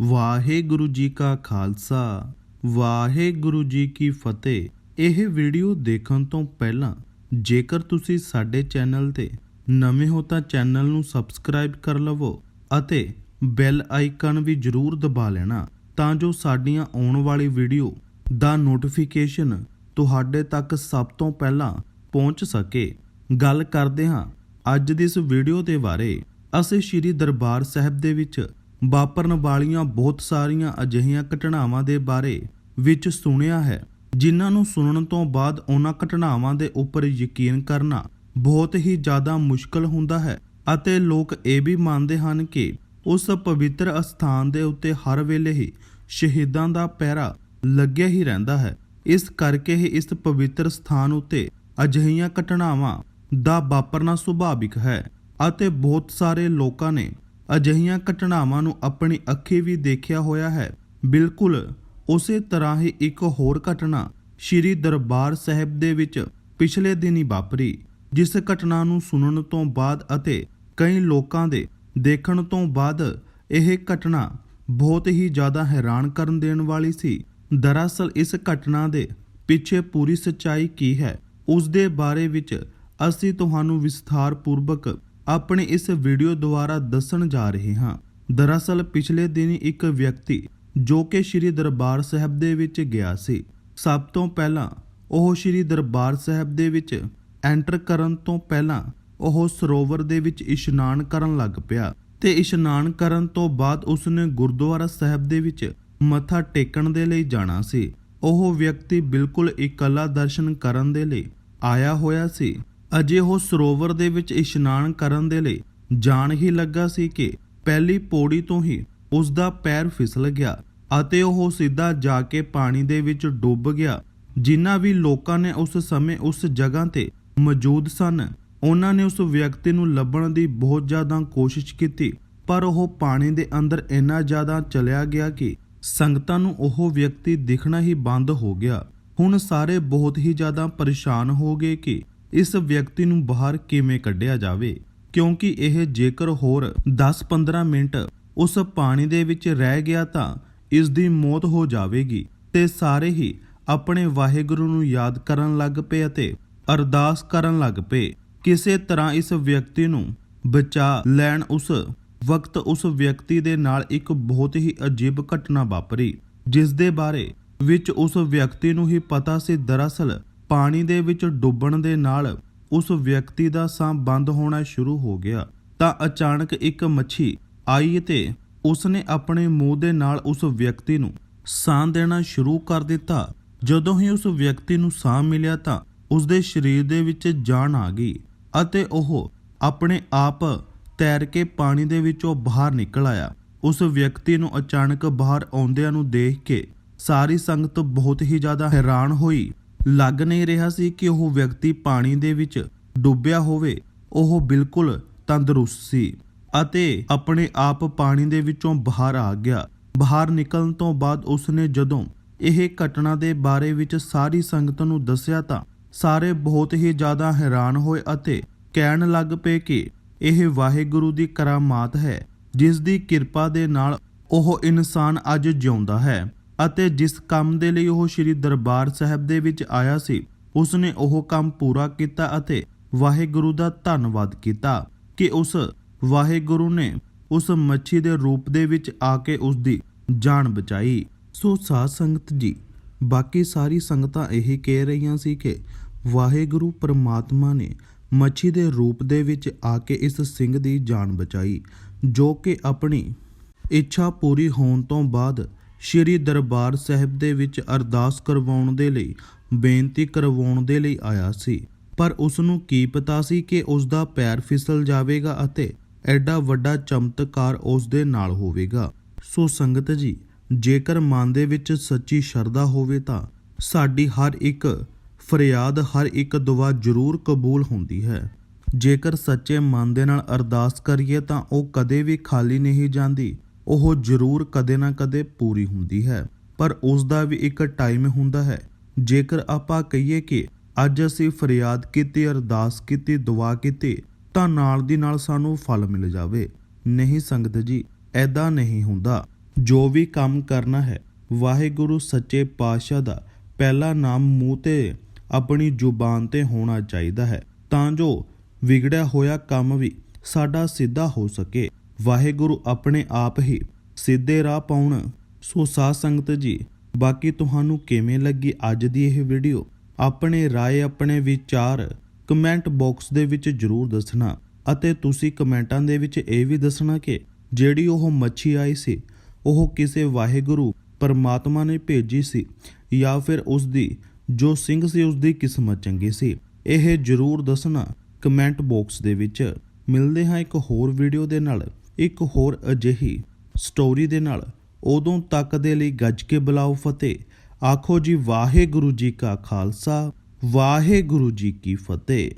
ਵਾਹਿਗੁਰੂ ਜੀ ਕਾ ਖਾਲਸਾ, ਵਾਹਿਗੁਰੂ ਜੀ ਕੀ ਫਤਿਹ। ਇਹ ਵੀਡੀਓ ਦੇਖਣ ਤੋਂ ਪਹਿਲਾਂ ਜੇਕਰ ਤੁਸੀਂ ਸਾਡੇ ਚੈਨਲ ਤੇ ਨਵੇਂ ਹੋ ਤਾਂ ਚੈਨਲ ਨੂੰ ਸਬਸਕ੍ਰਾਈਬ ਕਰ ਲਵੋ ਅਤੇ ਬੈਲ ਆਈਕਨ ਵੀ ਜਰੂਰ ਦਬਾ ਲੈਣਾ ਤਾਂ ਜੋ ਸਾਡੀਆਂ ਆਉਣ ਵਾਲੀ ਵੀਡੀਓ ਦਾ ਨੋਟੀਫਿਕੇਸ਼ਨ ਤੁਹਾਡੇ ਤੱਕ ਸਭ ਤੋਂ ਪਹਿਲਾਂ ਪਹੁੰਚ ਸਕੇ। ਗੱਲ ਕਰਦੇ ਹਾਂ ਅੱਜ ਦੀ ਇਸ ਵੀਡੀਓ ਦੇ ਬਾਰੇ। ਅਸੀਂ ਸ੍ਰੀ ਦਰਬਾਰ ਸਾਹਿਬ ਦੇ ਵਿੱਚ ਵਾਪਰਨ ਵਾਲੀਆਂ ਬਹੁਤ ਸਾਰੀਆਂ ਅਜਿਹੀਆਂ ਘਟਨਾਵਾਂ ਦੇ ਬਾਰੇ ਵਿੱਚ ਸੁਣਿਆ ਹੈ, ਜਿਨ੍ਹਾਂ ਨੂੰ ਸੁਣਨ ਤੋਂ ਬਾਅਦ ਉਹਨਾਂ ਘਟਨਾਵਾਂ ਦੇ ਉੱਪਰ ਯਕੀਨ ਕਰਨਾ ਬਹੁਤ ਹੀ ਜ਼ਿਆਦਾ ਮੁਸ਼ਕਲ ਹੁੰਦਾ ਹੈ ਅਤੇ ਲੋਕ ਇਹ ਵੀ ਮੰਨਦੇ ਹਨ ਕਿ ਉਸ ਪਵਿੱਤਰ ਅਸਥਾਨ ਦੇ ਉੱਤੇ ਹਰ ਵੇਲੇ ਹੀ ਸ਼ਹੀਦਾਂ ਦਾ ਪਹਿਰਾ ਲੱਗਿਆ ਹੀ ਰਹਿੰਦਾ ਹੈ। ਇਸ ਕਰਕੇ ਹੀ ਇਸ ਪਵਿੱਤਰ ਸਥਾਨ ਉੱਤੇ ਅਜਿਹੀਆਂ ਘਟਨਾਵਾਂ ਦਾ ਵਾਪਰਨਾ ਸੁਭਾਵਿਕ ਹੈ ਅਤੇ ਬਹੁਤ ਸਾਰੇ ਲੋਕਾਂ ਨੇ ਅਜਿਹੀਆਂ ਘਟਨਾਵਾਂ ਨੂੰ ਆਪਣੀ ਅੱਖੀ ਵੀ ਦੇਖਿਆ ਹੋਇਆ ਹੈ। ਬਿਲਕੁਲ ਉਸੇ ਤਰ੍ਹਾਂ ਹੀ ਇੱਕ ਹੋਰ ਘਟਨਾ ਸ੍ਰੀ ਦਰਬਾਰ ਸਾਹਿਬ ਦੇ ਵਿੱਚ ਪਿਛਲੇ ਦਿਨੀ ਵਾਪਰੀ, ਜਿਸ ਘਟਨਾ ਨੂੰ ਸੁਣਨ ਤੋਂ ਬਾਅਦ ਅਤੇ ਕਈ ਲੋਕਾਂ ਦੇ ਦੇਖਣ ਤੋਂ ਬਾਅਦ ਇਹ ਘਟਨਾ ਬਹੁਤ ਹੀ ਜ਼ਿਆਦਾ ਹੈਰਾਨ ਕਰਨ ਦੇਣ ਵਾਲੀ ਸੀ। ਦਰਅਸਲ ਇਸ ਘਟਨਾ ਦੇ ਪਿੱਛੇ ਪੂਰੀ ਸੱਚਾਈ ਕੀ ਹੈ, ਉਸ ਦੇ ਬਾਰੇ ਵਿੱਚ ਅਸੀਂ ਤੁਹਾਨੂੰ ਵਿਸਥਾਰ ਪੂਰਵਕ ਆਪਣੀ ਇਸ ਵੀਡੀਓ ਦੁਆਰਾ ਦੱਸਣ ਜਾ ਰਹੇ ਹਾਂ। ਦਰਅਸਲ, ਪਿਛਲੇ ਦਿਨ ਇੱਕ ਵਿਅਕਤੀ ਜੋ ਕਿ ਸ੍ਰੀ ਦਰਬਾਰ ਸਾਹਿਬ ਦੇ ਵਿੱਚ ਗਿਆ ਸੀ, ਸਭ ਤੋਂ ਪਹਿਲਾਂ ਉਹ ਸ੍ਰੀ ਦਰਬਾਰ ਸਾਹਿਬ ਦੇ ਵਿੱਚ ਐਂਟਰ ਕਰਨ ਤੋਂ ਪਹਿਲਾਂ ਉਹ ਸਰੋਵਰ ਦੇ ਵਿੱਚ ਇਸ਼ਨਾਨ ਕਰਨ ਲੱਗ ਪਿਆ ਤੇ ਇਸ਼ਨਾਨ ਕਰਨ ਤੋਂ ਬਾਅਦ ਉਸਨੇ ਗੁਰਦੁਆਰਾ ਸਾਹਿਬ ਦੇ ਵਿੱਚ ਮੱਥਾ ਟੇਕਣ ਦੇ ਲਈ ਜਾਣਾ ਸੀ। ਉਹ ਵਿਅਕਤੀ ਬਿਲਕੁਲ ਇਕੱਲਾ ਦਰਸ਼ਨ ਕਰਨ ਦੇ ਲਈ ਆਇਆ ਹੋਇਆ ਸੀ। ਅਜੇ ਉਹ ਸਰੋਵਰ ਦੇ ਵਿੱਚ ਇਸ਼ਨਾਨ ਕਰਨ ਦੇ ਲਈ ਜਾਣ ਹੀ ਲੱਗਾ ਸੀ ਕਿ ਪਹਿਲੀ ਪੌੜੀ ਤੋਂ ਹੀ ਉਸ ਦਾ ਪੈਰ ਫਿਸਲ ਗਿਆ ਅਤੇ ਉਹ ਸਿੱਧਾ ਜਾ ਕੇ ਪਾਣੀ ਦੇ ਵਿੱਚ ਡੁੱਬ ਗਿਆ ਜਿਨ੍ਹਾਂ ਵੀ ਲੋਕਾਂ ਨੇ ਉਸ ਸਮੇਂ ਉਸ ਜਗ੍ਹਾ ਤੇ ਮੌਜੂਦ ਸਨ, ਉਹਨਾਂ ਨੇ ਉਸ ਵਿਅਕਤੀ ਨੂੰ ਲੱਭਣ ਦੀ ਬਹੁਤ ਜ਼ਿਆਦਾ ਕੋਸ਼ਿਸ਼ ਕੀਤੀ, ਪਰ ਉਹ ਪਾਣੀ ਦੇ ਅੰਦਰ ਇੰਨਾ ਜ਼ਿਆਦਾ ਚਲਿਆ ਗਿਆ ਕਿ ਸੰਗਤਾਂ ਨੂੰ ਉਹ ਵਿਅਕਤੀ ਦਿਖਣਾ ਹੀ ਬੰਦ ਹੋ ਗਿਆ। ਹੁਣ ਸਾਰੇ ਬਹੁਤ ਹੀ ਜ਼ਿਆਦਾ ਪਰੇਸ਼ਾਨ ਹੋ ਗਏ ਕਿ ਇਸ ਵਿਅਕਤੀ ਨੂੰ ਬਾਹਰ ਕਿਵੇਂ ਕੱਢਿਆ ਜਾਵੇ? ਕਿਉਂਕਿ ਇਹ ਜੇਕਰ ਹੋਰ 10-15 ਮਿੰਟ ਉਸ ਪਾਣੀ ਦੇ ਵਿੱਚ ਰਹਿ ਗਿਆ ਤਾਂ ਇਸ ਦੀ ਮੌਤ ਹੋ ਜਾਵੇਗੀ ਤੇ ਸਾਰੇ ਹੀ ਆਪਣੇ ਵਾਹਿਗੁਰੂ ਨੂੰ ਯਾਦ ਕਰਨ ਲੱਗ ਪਏ ਅਤੇ ਅਰਦਾਸ ਕਰਨ ਲੱਗ ਪਏ। ਕਿਸੇ ਤਰ੍ਹਾਂ ਇਸ ਵਿਅਕਤੀ ਨੂੰ ਬਚਾ ਲੈਣ ਉਸ ਵਕਤ ਉਸ ਵਿਅਕਤੀ ਦੇ ਨਾਲ ਇੱਕ ਬਹੁਤ ਹੀ ਅਜੀਬ ਘਟਨਾ ਵਾਪਰੀ, ਜਿਸ ਦੇ ਬਾਰੇ ਵਿੱਚ ਉਸ ਵਿਅਕਤੀ ਨੂੰ ਹੀ ਪਤਾ ਸੀ। ਦਰਅਸਲ ਪਾਣੀ ਦੇ ਵਿੱਚ ਡੁੱਬਣ ਦੇ ਨਾਲ ਉਸ ਵਿਅਕਤੀ ਦਾ ਸਾਹ ਬੰਦ ਹੋਣਾ ਸ਼ੁਰੂ ਹੋ ਗਿਆ। ਤਾਂ ਅਚਾਨਕ ਇੱਕ ਮੱਛੀ ਆਈ ਤੇ ਉਸਨੇ ਆਪਣੇ ਮੂੰਹ ਦੇ ਨਾਲ ਉਸ ਵਿਅਕਤੀ ਨੂੰ ਸਾਹ ਦੇਣਾ ਸ਼ੁਰੂ ਕਰ ਦਿੱਤਾ। ਜਦੋਂ ਹੀ ਉਸ ਵਿਅਕਤੀ ਨੂੰ ਸਾਹ ਮਿਲਿਆ ਤਾਂ ਉਸ ਦੇ ਸਰੀਰ ਦੇ ਵਿੱਚ ਜਾਨ ਆ ਗਈ ਅਤੇ ਉਹ ਆਪਣੇ ਆਪ ਤੈਰ ਕੇ ਪਾਣੀ ਦੇ ਵਿੱਚੋਂ ਬਾਹਰ ਨਿਕਲ ਆਇਆ। ਉਸ ਵਿਅਕਤੀ ਨੂੰ ਅਚਾਨਕ ਬਾਹਰ ਆਉਂਦਿਆਂ ਨੂੰ ਦੇਖ ਕੇ ਸਾਰੀ ਸੰਗਤ ਬਹੁਤ ਹੀ ਜ਼ਿਆਦਾ ਹੈਰਾਨ ਹੋਈ ਲੱਗ ਨਹੀਂ ਰਿਹਾ ਸੀ ਕਿ ਉਹ ਵਿਅਕਤੀ ਪਾਣੀ ਦੇ ਵਿੱਚ ਡੁੱਬਿਆ ਹੋਵੇ। ਉਹ ਬਿਲਕੁਲ ਤੰਦਰੁਸਤ ਸੀ ਅਤੇ ਆਪਣੇ ਆਪ ਪਾਣੀ ਦੇ ਵਿੱਚੋਂ ਬਾਹਰ ਆ ਗਿਆ। ਬਾਹਰ ਨਿਕਲਣ ਤੋਂ ਬਾਅਦ ਉਸਨੇ ਜਦੋਂ ਇਹ ਘਟਨਾ ਦੇ ਬਾਰੇ ਵਿੱਚ ਸਾਰੀ ਸੰਗਤ ਨੂੰ ਦੱਸਿਆ ਤਾਂ ਸਾਰੇ ਬਹੁਤ ਹੀ ਜ਼ਿਆਦਾ ਹੈਰਾਨ ਹੋਏ ਅਤੇ ਕਹਿਣ ਲੱਗ ਪਏ ਕਿ ਇਹ ਵਾਹਿਗੁਰੂ ਦੀ ਕਰਾਮਾਤ ਹੈ, ਜਿਸ ਦੀ ਕਿਰਪਾ ਦੇ ਨਾਲ ਉਹ ਇਨਸਾਨ ਅੱਜ ਜਿਉਂਦਾ ਹੈ। ਅਤੇ ਜਿਸ ਕੰਮ ਦੇ ਲਈ ਉਹ ਸ੍ਰੀ ਦਰਬਾਰ ਸਾਹਿਬ ਦੇ ਵਿੱਚ ਆਇਆ ਸੀ, ਉਸਨੇ ਉਹ ਕੰਮ ਪੂਰਾ ਕੀਤਾ ਅਤੇ ਵਾਹਿਗੁਰੂ ਦਾ ਧੰਨਵਾਦ ਕੀਤਾ ਕਿ ਉਸ ਵਾਹਿਗੁਰੂ ਨੇ ਉਸ ਮੱਛੀ ਦੇ ਰੂਪ ਦੇ ਵਿੱਚ ਆ ਕੇ ਉਸ ਦੀ ਜਾਨ ਬਚਾਈ। ਸੋ ਸਾਧ ਸੰਗਤ ਜੀ, ਬਾਕੀ ਸਾਰੀ ਸੰਗਤਾਂ ਇਹੀ ਕਹਿ ਰਹੀਆਂ ਸੀ ਕਿ ਵਾਹਿਗੁਰੂ ਪਰਮਾਤਮਾ ਨੇ ਮੱਛੀ ਦੇ ਰੂਪ ਦੇ ਵਿੱਚ ਆ ਕੇ ਇਸ ਸਿੰਘ ਦੀ ਜਾਨ ਬਚਾਈ, ਜੋ ਕਿ ਆਪਣੀ ਇੱਛਾ ਪੂਰੀ ਹੋਣ ਤੋਂ ਬਾਅਦ ਸ਼੍ਰੀ ਦਰਬਾਰ ਸਾਹਿਬ ਦੇ ਵਿੱਚ ਅਰਦਾਸ ਕਰਵਾਉਣ ਦੇ ਲਈ, ਬੇਨਤੀ ਕਰਵਾਉਣ ਦੇ ਲਈ ਆਇਆ ਸੀ। ਪਰ ਉਸ ਨੂੰ ਕੀ ਪਤਾ ਸੀ ਕਿ ਉਸ ਦਾ ਪੈਰ ਫਿਸਲ ਜਾਵੇਗਾ ਅਤੇ ਐਡਾ ਵੱਡਾ ਚਮਤਕਾਰ ਉਸ ਦੇ ਨਾਲ ਹੋਵੇਗਾ? ਸੋ ਸੰਗਤ ਜੀ, ਜੇਕਰ ਮਨ ਦੇ ਵਿੱਚ ਸੱਚੀ ਸ਼ਰਧਾ ਹੋਵੇ ਤਾਂ ਸਾਡੀ ਹਰ ਇੱਕ ਫਰਿਆਦ, ਹਰ ਇੱਕ ਦੁਆ ਜ਼ਰੂਰ ਕਬੂਲ ਹੁੰਦੀ ਹੈ। ਜੇਕਰ ਸੱਚੇ ਮਨ ਦੇ ਨਾਲ ਅਰਦਾਸ ਕਰੀਏ ਤਾਂ ਉਹ ਕਦੇ ਵੀ ਖਾਲੀ ਨਹੀਂ ਜਾਂਦੀ। ਉਹ ਜ਼ਰੂਰ ਕਦੇ ਨਾ ਕਦੇ ਪੂਰੀ ਹੁੰਦੀ ਹੈ, ਪਰ ਉਸ ਦਾ ਵੀ ਇੱਕ ਟਾਈਮ ਹੁੰਦਾ ਹੈ। ਜੇਕਰ ਆਪਾਂ ਕਹੀਏ ਕਿ ਅੱਜ ਅਸੀਂ ਫਰਿਆਦ ਕੀਤੀ, ਅਰਦਾਸ ਕੀਤੀ, ਦੁਆ ਕੀਤੀ, ਤਾਂ ਨਾਲ ਦੀ ਨਾਲ ਸਾਨੂੰ ਫਲ ਮਿਲ ਜਾਵੇ। ਨਹੀਂ ਸੰਗਤ ਜੀ, ਐਦਾਂ ਨਹੀਂ ਹੁੰਦਾ। ਜੋ ਵੀ ਕੰਮ ਕਰਨਾ ਹੈ, ਵਾਹਿਗੁਰੂ ਸੱਚੇ ਪਾਤਸ਼ਾਹ ਦਾ ਪਹਿਲਾ ਨਾਮ ਮੂੰਹ ਤੇ ਆਪਣੀ ਜ਼ੁਬਾਨ ਤੇ ਹੋਣਾ ਚਾਹੀਦਾ ਹੈ, ਤਾਂ ਜੋ ਵਿਗੜਿਆ ਹੋਇਆ ਕੰਮ ਵੀ ਸਾਡਾ ਸਿੱਧਾ ਹੋ ਸਕੇ। ਵਾਹਿਗੁਰੂ ਆਪਣੇ ਆਪ ਹੀ ਸਿੱਧੇ ਰਾਹ ਪਾਉਣ। ਸੋ ਸਾਧ ਸੰਗਤ ਜੀ, ਬਾਕੀ ਤੁਹਾਨੂੰ ਕਿਵੇਂ ਲੱਗੀ ਅੱਜ ਦੀ ਇਹ ਵੀਡੀਓ ਆਪਣੇ ਰਾਏ, ਆਪਣੇ ਵਿਚਾਰ ਕਮੈਂਟ ਬਾਕਸ ਦੇ ਵਿੱਚ ਜਰੂਰ ਦੱਸਣਾ। ਅਤੇ ਤੁਸੀਂ ਕਮੈਂਟਾਂ ਦੇ ਵਿੱਚ ਇਹ ਵੀ ਦੱਸਣਾ ਕਿ ਜਿਹੜੀ ਉਹ ਮੱਛੀ ਆਈ ਸੀ, ਉਹ ਕਿਸੇ ਵਾਹਿਗੁਰੂ ਪਰਮਾਤਮਾ ਨੇ ਭੇਜੀ ਸੀ ਜਾਂ ਫਿਰ ਉਸ ਦੀ, ਜੋ ਸਿੰਘ ਸੀ, ਉਸ ਦੀ ਕਿਸਮਤ ਚੰਗੀ ਸੀ। ਇਹ ਜਰੂਰ ਦੱਸਣਾ ਕਮੈਂਟ ਬਾਕਸ ਦੇ ਵਿੱਚ। ਮਿਲਦੇ ਹਾਂ ਇੱਕ ਹੋਰ ਵੀਡੀਓ ਦੇ ਨਾਲ। ਇੱਕ ਹੋਰ ਅਜਿਹੀ ਸਟੋਰੀ ਦੇ ਨਾਲ ਉਦੋਂ ਤੱਕ ਦੇ ਲਈ ਗੱਜ ਕੇ ਬੁਲਾਓ ਫਤਿਹ। ਆਖੋ ਜੀ, ਵਾਹਿਗੁਰੂ ਜੀ ਕਾ ਖਾਲਸਾ, ਵਾਹਿਗੁਰੂ ਜੀ ਕੀ ਫਤਿਹ।